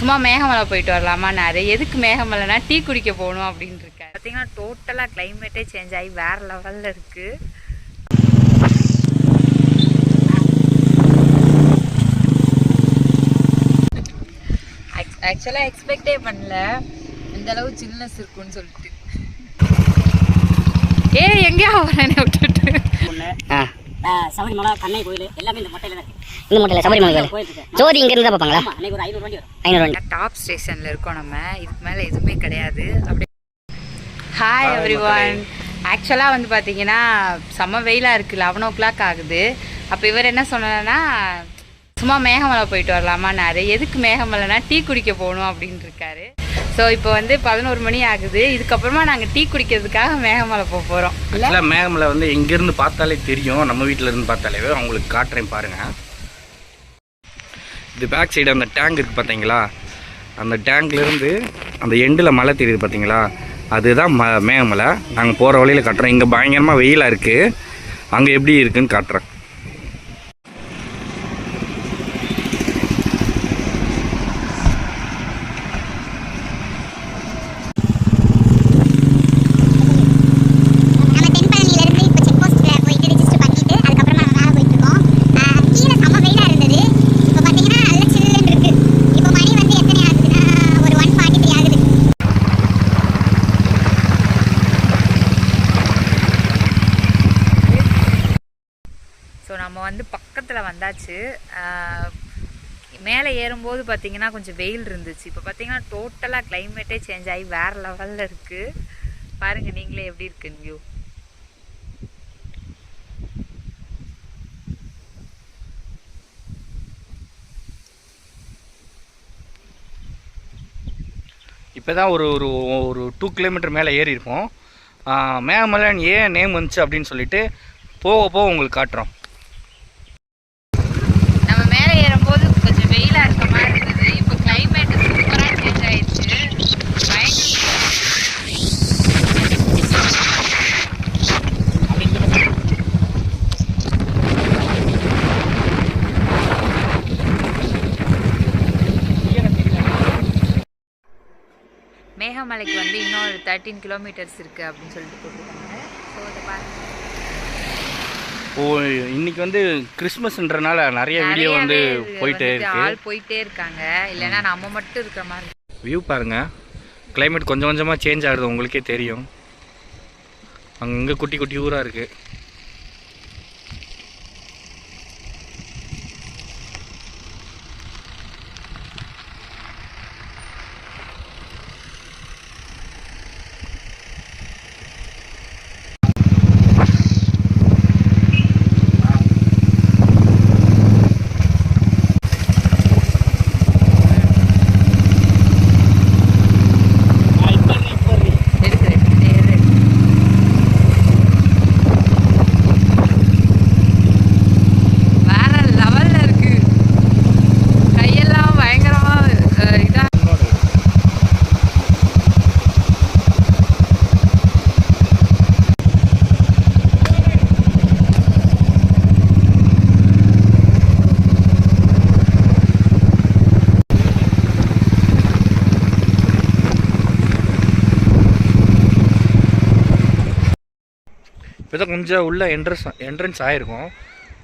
சும்மா மேகமலை போயிட்டு வரலாமான்னாரு எதுக்கு மேகமலைனா டீ குடிக்க போகணும் அப்படின்னு இருக்காரு பார்த்தீங்கன்னா டோட்டலாக கிளைமேட்டே சேஞ்ச் ஆகி வேற லெவலில் இருக்குது ஆக்சுவலாக எக்ஸ்பெக்டே பண்ணல. இந்த அளவு சில்னஸ் இருக்கும்னு சொல்லிட்டு. ஏ எங்கேயா வரேன் விட்டுட்டு? ஆ, சபரிமலை கண்ணை கோயில் எல்லாமே இந்த மட்டையில தான் இருக்கு. இந்த மட்டும் சபரிமலை கோயில். போயிட்டு இருக்கு. ஜோதி இங்க இருந்து ஆமா அன்னைக்கு ஒரு ஐநூறு வண்டி வரும். ஐநூறு வண்டி. டாப் ஸ்டேஷனில் இருக்கோம் நம்ம. இதுக்கு மேலே எதுவுமே கிடையாது. அப்படி ஹாய் எவ்ரி ஒன் ஆக்சுவலாக வந்து பார்த்தீங்கன்னா செம்ம வெயிலாக இருக்குது லெவன் ஓ கிளாக் ஆகுது. அப்போ இவர் என்ன சொன்னார்னா சும்மா மேகமலை போயிட்டு வரலாமான்னாரு. எதுக்கு மேகமலைனா டீ குடிக்க போகணும் அப்படின்னு இருக்காரு. ஸோ இப்போ வந்து பதினோரு மணி ஆகுது. இதுக்கப்புறமா நாங்கள் டீ குடிக்கிறதுக்காக மேகமலை போக போகிறோம் ஆக்சுவலாக மேகமலை வந்து எங்கேருந்து பார்த்தாலே தெரியும். நம்ம வீட்டில் இருந்து பார்த்தாலே. உங்களுக்கு காட்டுறேன் பாருங்கள் இது பேக் சைடு அந்த டேங்க் இருக்குது பார்த்தீங்களா அந்த டேங்க்லேருந்து அந்த எண்டில் மலை தெரியுது பார்த்தீங்களா அதுதான் ம மேகமலை. நாங்கள் போகிற வழியில் காட்டுறோம். இங்கே பயங்கரமாக வெயிலாக இருக்குது அங்கே எப்படி இருக்குன்னு காட்டுறேன் நம்ம தென்பழனில இருந்து இப்போ செக் போஸ்ட்ல போயிட்டு ரெஜிஸ்டர் பண்ணிட்டு அதுக்கப்புறமா நம்ம மேலே போயிட்டு இருக்கோம் ஆஹ் கீழே செம்ம வெயிலா இருந்தது இப்போ பார்த்தீங்கன்னா நல்ல சில்லுன்னு இருக்கு இப்போ மணி வந்து எத்தனை ஆகுதுன்னா ஒரு ஒன் ஃபார்ட்டி த்ரீ ஆகுது ஸோ நம்ம வந்து பக்கத்தில் வந்தாச்சு. மேலே ஏறும்போது பார்த்தீங்கன்னா கொஞ்சம் வெயில் இருந்துச்சு. இப்போ பார்த்தீங்கன்னா டோட்டலாக கிளைமேட்டே சேஞ்ச் ஆகி வேறு லெவலில் இருக்குது பாருங்கள் நீங்களே எப்படி இருக்குன்னு வியூ இப்போ தான் ஒரு ஒரு ஒரு டூ கிலோமீட்டர் மேலே ஏறி இருப்போம் ஏன் நேம் வந்துச்சு அப்படின்னு சொல்லிட்டு போக போக உங்களுக்கு காட்டுறோம் நம்ம மேலே ஏறும்போது கொஞ்சம் வெயிலாக இருக்க மாதிரி இருந்தது இப்போ கிளைமேட் சூப்பராக சேஞ்ச் ஆயிடுச்சு பயங்கர மேகமலைக்கு வந்து இன்னொரு தேர்ட்டீன் கிலோமீட்டர்ஸ் இருக்குது அப்படின்னு சொல்லிட்டு போட்டிருக்காங்க. ஸோ அதை பாருங்க. ஓ இன்னைக்கு வந்து கிறிஸ்மஸ்ன்றனால நிறைய வீடியோ வந்து போயிட்டே இருக்கு. ஆள் போயிட்டே இருக்காங்க. இல்லைன்னா நம்ம மட்டும் இருக்கிற மாதிரி. வியூ பாருங்க. கிளைமேட் கொஞ்சம் கொஞ்சமாக சேஞ்ச் ஆகுது உங்களுக்கே தெரியும். அங்கங்கே குட்டி குட்டி ஊராக இருக்குது இருக்கு இரு. வேற லெவல்ல இருக்கு கையெல்லாம் பயங்கரமா அஹ், இதா இப்போ தான் கொஞ்சம் உள்ள என்ட்ரன்ஸ் என்ட்ரன்ஸ் ஆயிருக்கும்.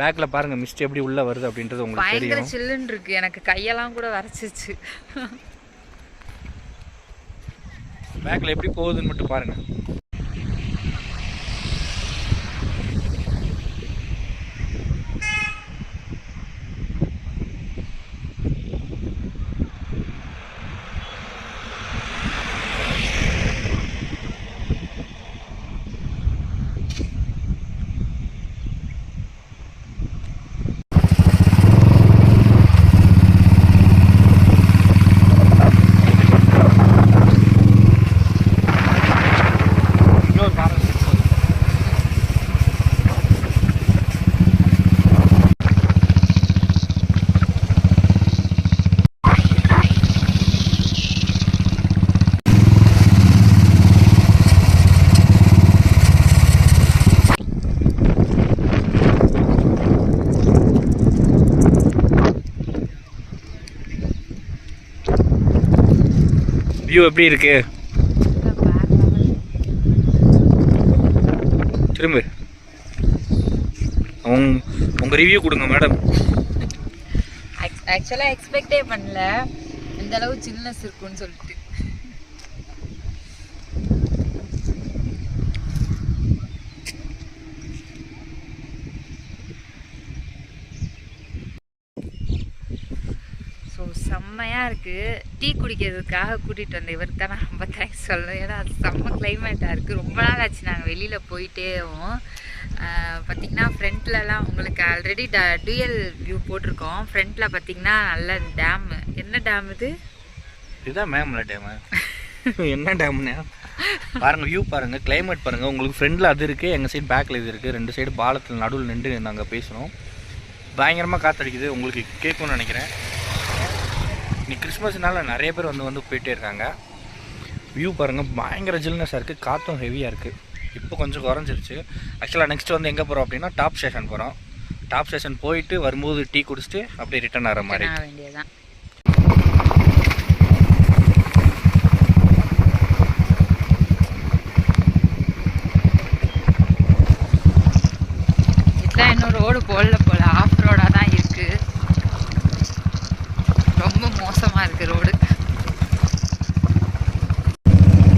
பேக்கில் பாருங்கள் மிஸ்ட் எப்படி உள்ளே வருது அப்படின்றது உங்களுக்கு தெரியும். சில்லுன்னு இருக்கு. எனக்கு கையெல்லாம் கூட வரைச்சிச்சு பேக்கில் எப்படி போகுதுன்னு மட்டும் பாருங்கள் வியூ எப்படி இருக்கு? திரும்ப. உங் உங்கள் ரிவ்யூ கொடுங்க மேடம் ஆக்சுவலாக எக்ஸ்பெக்டே பண்ணல. இந்த அளவு சில்னஸ் இருக்கும்னு சொல்லிட்டு ஸோ செம்மையாக இருக்குது டீ குடிக்கிறதுக்காக கூட்டிகிட்டு வந்த இவருக்கு தான் நான் ரொம்ப தேங்க்ஸ் சொல்லணும். ஏன்னா அது செம்ம கிளைமேட்டாக இருக்குது ரொம்ப நாள் ஆச்சு. நாங்கள் வெளியில் போயிட்டேவும் பார்த்திங்கன்னா ஃப்ரண்ட்லலாம் உங்களுக்கு ஆல்ரெடி ட டூயல் வியூ போட்டிருக்கோம். ஃப்ரண்ட்டில் பார்த்திங்கன்னா நல்ல டேமு என்ன டேம் இது? இதுதான் மேம்ல டேமு என்ன டேம்னு பாருங்க வியூ பாருங்க கிளைமேட் பாருங்க. உங்களுக்கு ஃப்ரெண்டில் அது இருக்குது எங்கள் சைடு பேக்கில் இது இருக்குது ரெண்டு சைடு பாலத்தில் நடுவில் நின்று நாங்கள் பேசுகிறோம் பயங்கரமாக காற்றடிக்குது உங்களுக்கு கேட்கும்னு நினைக்கிறேன். இன்னைக்கு கிறிஸ்மஸ்னால நிறைய பேர் வந்து வந்து போயிட்டே இருக்காங்க. வியூ பாருங்கள் பயங்கர ஜில்னஸாக இருக்குது காற்றும் ஹெவியாக இருக்குது இப்போ கொஞ்சம் குறைஞ்சிருச்சு. ஆக்சுவலாக நெக்ஸ்ட் வந்து எங்கே போகிறோம் அப்படின்னா டாப் ஸ்டேஷன் போகிறோம் டாப் ஸ்டேஷன் போயிட்டு வரும்போது டீ குடிச்சிட்டு அப்படியே ரிட்டர்ன் ஆகிற மாதிரி. இதெல்லாம் இன்னும் ரோடு போடல போல. ஆஃப் ரோடாக தான் இருக்கு ரொம்ப மோசமாக இருக்கு ரோடு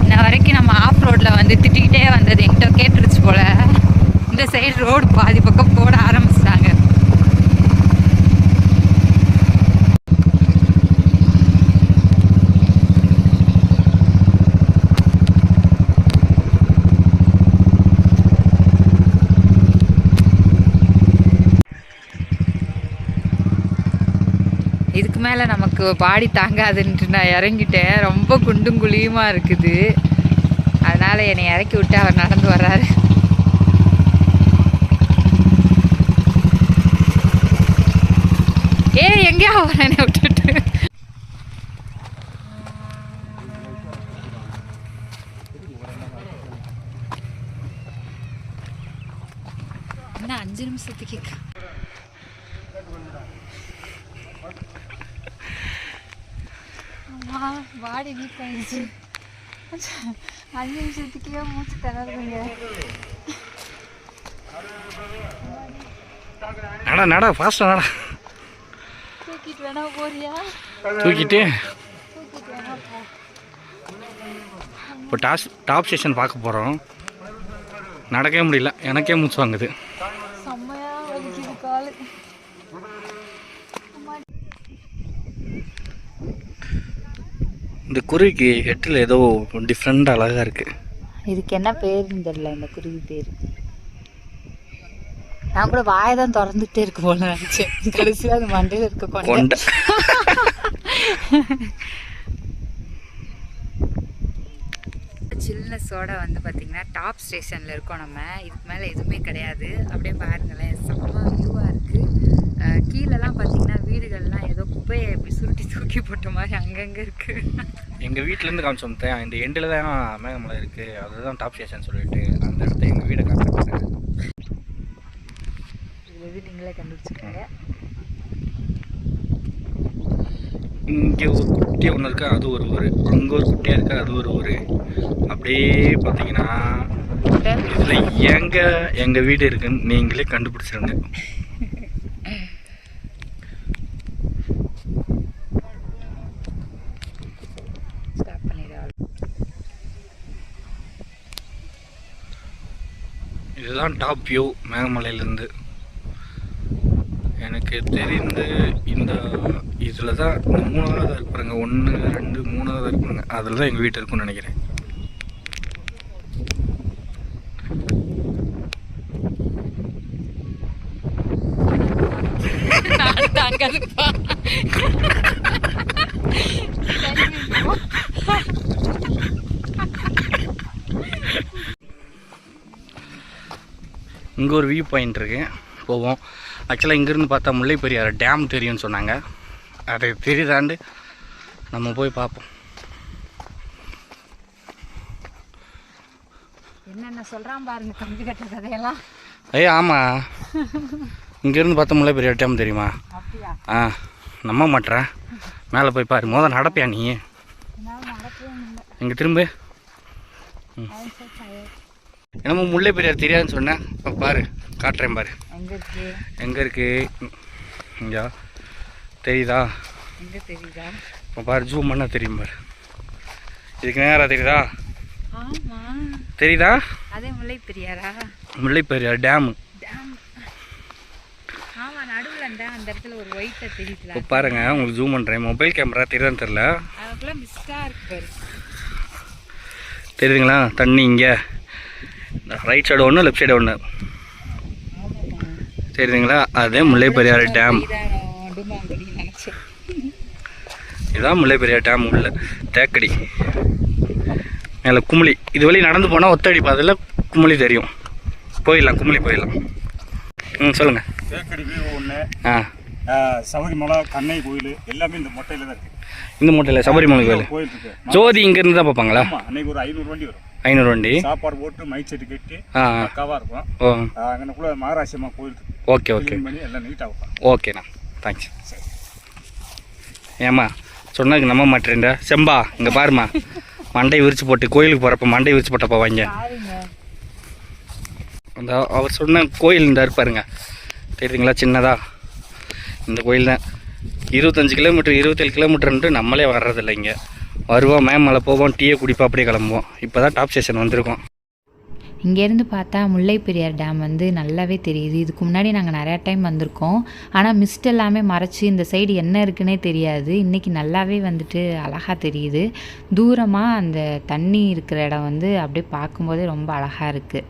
இன்ன வரைக்கும் நம்ம ஆஃப் ரோட்டில் வந்து திட்டிக்கிட்டே வந்தது என்கிட்ட கேட்டுருச்சு போல இந்த சைடு ரோடு பாதி பக்கம் போட ஆரம்பிச்சிட்டாங்க. இதுக்கு மேலே நமக்கு பாடி தாங்காதுன்ட்டு நான் இறங்கிட்டேன். ரொம்ப குண்டும் குழியுமா இருக்குது. அதனால் என்னை இறக்கி விட்டு அவர் நடந்து வர்றாரு. ஏ எங்கேயா என்னை விட்டுட்டு. என்ன அஞ்சு நிமிஷத்துக்கு அம்மா பாடி வீக் ஆயிடுச்சு அஞ்சு நிமிஷத்துக்கே மூச்சு திணறுங்க நட நட ஃபாஸ்ட்டாக நட. தூக்கிட்டு வேணா போறியா? தூக்கிட்டு? இப்போ டாஸ் டாப் ஸ்டேஷன் பார்க்க போகிறோம் நடக்கவே முடியல. எனக்கே மூச்சு வாங்குது. செம்மையா வலிக்குது காலு. இந்த குருவிக்கு ஹெட்டில் ஏதோ டிஃப்ரெண்ட் அழகாக இருக்குது இதுக்கு என்ன பேருன்னு தெரியல இந்த குருவி பேர். நான் கூட வாயை தான் திறந்துட்டே இருக்கு போல நினைச்சேன். கடைசியில் அது மண்டையில் இருக்க கொண்டை. சில்னஸோட வந்து பார்த்தீங்கன்னா டாப் ஸ்டேஷனில் இருக்கோம் நம்ம. இதுக்கு மேலே எதுவுமே கிடையாது. அப்படியே பாருங்களேன் செம்ம வியூவாக இருக்குது கீழெல்லாம் பார்த்தீங்கன்னா வீடுகள்லாம் ஏதோ குப்பையை இப்படி சுருட்டி தூக்கி போட்ட மாதிரி அங்கங்கே இருக்குது எங்கள் வீட்டிலேருந்து காமிச்சோம் தேன் இந்த எண்டில் தான் மேகமலை இருக்குது அதுதான் டாப் ஸ்டேஷன் சொல்லிட்டு அந்த இடத்த எங்கள் வீடை காட்டுறேன் நீங்களே கண்டுபிடிச்சிக்கோங்க. இங்கே ஒரு குட்டி ஒன்று இருக்கு அது ஒரு ஊர் அங்கே ஒரு குட்டியாக இருக்கு அது ஒரு ஊர் அப்படியே பார்த்தீங்கன்னா இதில் எங்கே எங்கள் வீடு இருக்குன்னு நீங்களே கண்டுபிடிச்சிருங்க. இதுதான் டாப் வியூ மேகமலையிலேருந்து. எனக்கு தெரிந்து இந்த இதில் தான் இந்த மூணாவது இருப்பாருங்க ஒன்று ரெண்டு மூணாவது இருப்பாங்க அதில் தான் எங்கள் வீட்டு இருக்கும்னு நினைக்கிறேன். இங்கே ஒரு வியூ பாயிண்ட் இருக்கு. போவோம். ஆக்சுவலாக இங்கேருந்து பார்த்தா முல்லை பெரியார் டேம் தெரியும்னு சொன்னாங்க. அது தெரியுதாண்டு? நம்ம போய் பார்ப்போம். என்னென்ன சொல்கிறான் பாருங்க கம்பி கட்டுற கதையெல்லாம். ஐயா ஆமாம் இங்கேருந்து பார்த்தா முல்லை பெரியார் டேம் தெரியுமா ஆ நம்ப மாட்டேறேன் மேலே போய் பாரு மொதல் நடப்பியா நீ? இங்கே திரும்ப. ம். என்னமோ முல்லை பெரியார் தெரியாதுன்னு சொன்னேன். இப்போ பாரு காட்டுறேன் பாரு. எங்க இருக்கு? இங்கா தெரியுதா? இப்போ பாரு ஜூம் பண்ணால் தெரியும் பாரு. இதுக்கு நேராக தெரியுதா? தெரியுதா? அதே முல்லை பெரியாரா? முல்லை பெரியார் டேமு இப்போ பாருங்க உங்களுக்கு ஜூம் பண்ணுறேன் மொபைல் கேமரா தெரியுதான்னு தெரில தெரியுதுங்களா? தண்ணி இங்கே. ரைட் சைடு ஒன்று லெஃப்ட் சைடு ஒன்று தெரியுதுங்களா? அதே முல்லை பெரியார் டேம் இதுதான் முல்லை பெரியார் டேம் உள்ள தேக்கடி. மேலே குமுளி இது வழி நடந்து போனால் ஒத்தடி பாதையில் குமுளி தெரியும். போயிடலாம் குமுளி போயிடலாம். ம் சொல்லுங்கள் தேக்கடி வியூ ஒன்று ஆ. சபரிமலை கண்ணை கோயில் எல்லாமே இந்த மொட்டையில் தான் இருக்கு. இந்த மூட்டையில் சபரிமலை கோயில். ஜோதி இங்கேருந்து தான் பார்ப்பாங்களா? அன்னைக்கு ஒரு ஐநூறு வண்டி வரும். ஐநூறு வண்டி. சாப்பாடு போட்டு மைக் செட்டு கட்டி. பக்காவா இருக்கும். ஓ. அங்கனக்குள்ள மகாராஷ்டிரமா அம்மா கோயில் ஓகே ஓகே. பண்ணி எல்லாம் நீட்டாக ஓகேண்ணா. தேங்க்ஸ் ஏம்மா சொன்னதுக்கு நம்ப மாட்டேன்டா செம்பா இங்கே பாருமா மண்டை விரிச்சு போட்டு கோயிலுக்கு போகிறப்ப மண்டை விரிச்சு போட்டப்ப வாங்க. அந்த அவர் சொன்ன கோயில் இந்த இருப்பாருங்க தெரியுதுங்களா? சின்னதா. இந்த கோயில் தான் இருபத்தஞ்சு கிலோமீட்டர் இருபத்தேழு கிலோமீட்டர்ன்ட்டு நம்மளே வர்றதில்லை இங்கே. வருவோம் மேமலை போவோம் டீயை குடிப்போம் அப்படியே கிளம்புவோம். இப்போ தான் டாப் ஸ்டேஷன் வந்திருக்கோம். இங்கேருந்து பார்த்தா முல்லை பெரியார் டேம் வந்து நல்லாவே தெரியுது. இதுக்கு முன்னாடி நாங்கள் நிறையா டைம் வந்திருக்கோம். ஆனால் மிஸ்ட் எல்லாமே மறைச்சி இந்த சைடு என்ன இருக்குன்னே தெரியாது. இன்றைக்கி நல்லாவே வந்துட்டு அழகாக தெரியுது. தூரமாக அந்த தண்ணி இருக்கிற இடம் வந்து அப்படியே பார்க்கும்போதே ரொம்ப அழகாக இருக்குது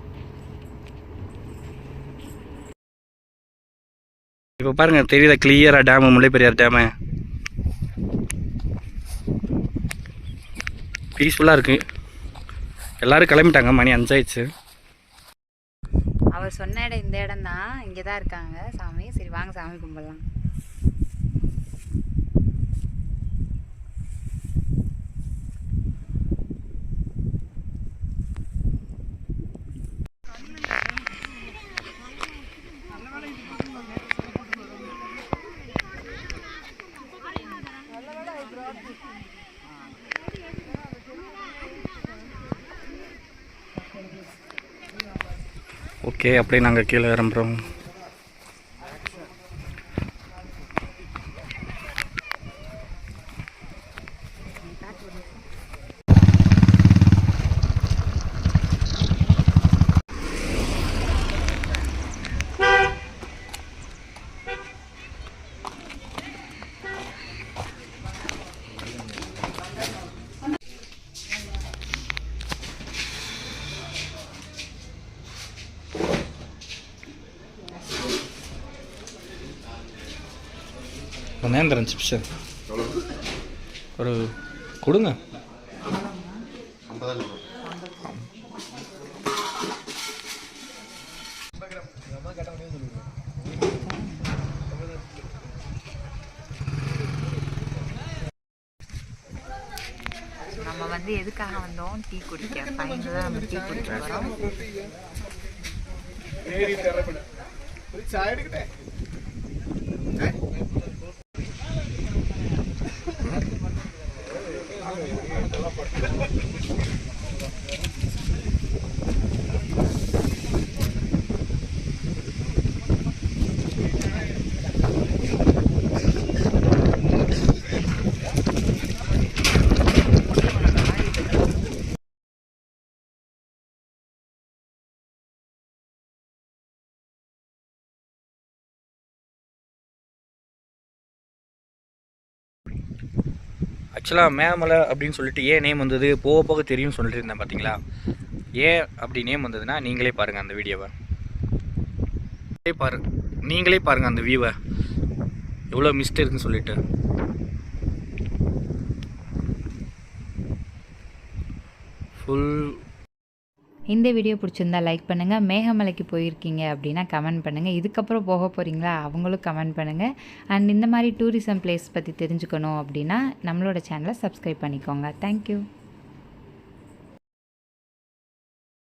இப்போ பாருங்க தெரியுதா? கிளியராக டேமு முல்லை பெரியார் டேமு பீஸ்ஃபுல்லாக இருக்குது எல்லோரும் கிளம்பிட்டாங்க. மணி அஞ்சாயிடுச்சு அவர் சொன்ன இடம் இந்த இடம் தான் இங்கே தான் இருக்காங்க. சாமி சரி வாங்க சாமி கும்பிடலாம். ஓகே அப்படியே நாங்கள் கீழே இறம்புறோம் நேந்திரன் சிப்ஸ் ஒரு கொடுங்க நம்ம வந்து எதுக்காக வந்தோம்? டீ குடிக்க. ஃபைனல் தான் நம்ம டீ குடிக்க போகிறோம் ஆக்சுவலாக மேமலை அப்படின்னு சொல்லிட்டு ஏன் நேம் வந்தது? போக போக தெரியும்னு சொல்லிட்டு இருந்தேன் பார்த்தீங்களா ஏன் அப்படி நேம் வந்ததுன்னா நீங்களே பாருங்கள் அந்த வீடியோவை நீங்களே பாரு நீங்களே பாருங்கள் அந்த வியூவை எவ்வளோ மிஸ்ட் இருக்குன்னு சொல்லிட்டு. ஃபுல் இந்த வீடியோ பிடிச்சிருந்தா லைக் பண்ணுங்கள் மேகமலைக்கு போயிருக்கீங்க அப்படின்னா கமெண்ட் பண்ணுங்கள் இதுக்கப்புறம் போக போகிறீங்களா அவங்களும் கமெண்ட் பண்ணுங்கள் அண்ட் இந்த மாதிரி டூரிசம் பிளேஸ் பற்றி தெரிஞ்சுக்கணும் அப்படின்னா நம்மளோட சேனலை சப்ஸ்கிரைப் பண்ணிக்கோங்க. தேங்க்யூ